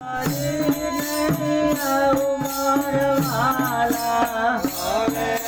હવે ફરે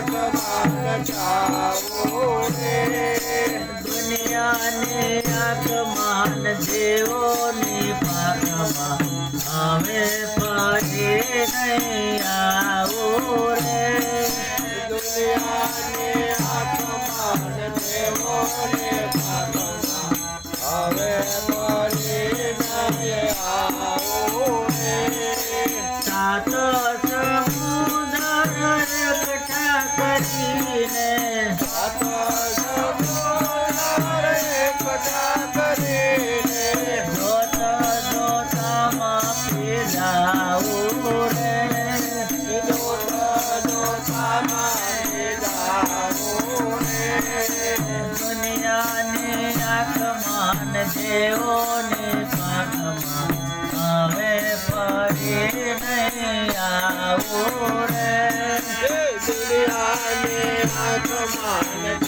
હાથમાં નચાવું રે દુનિયાને આસમાન દેવોની પાકમાં હવે ફરી નહીં આવું રે દુનિયાને આત્માન દેવોને પાકમાં હવે ફરી નહીં આવું રે સાત આંખમાં દેવોને પાઠમાં આવે ફરી નહીં આવું રે. દુનિયાને આત્માન દેવોને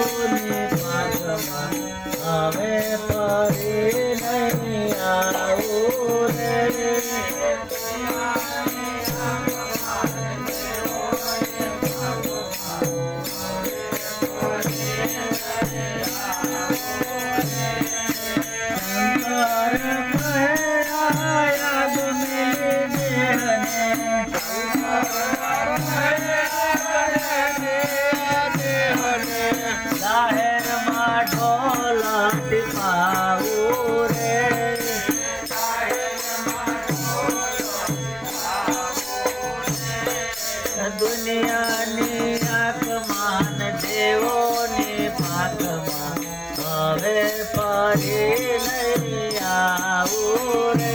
મુક્તિ પાવું રે દુનિયાની આકમાન દેવોની પાકમાં. હવે ફરી આવું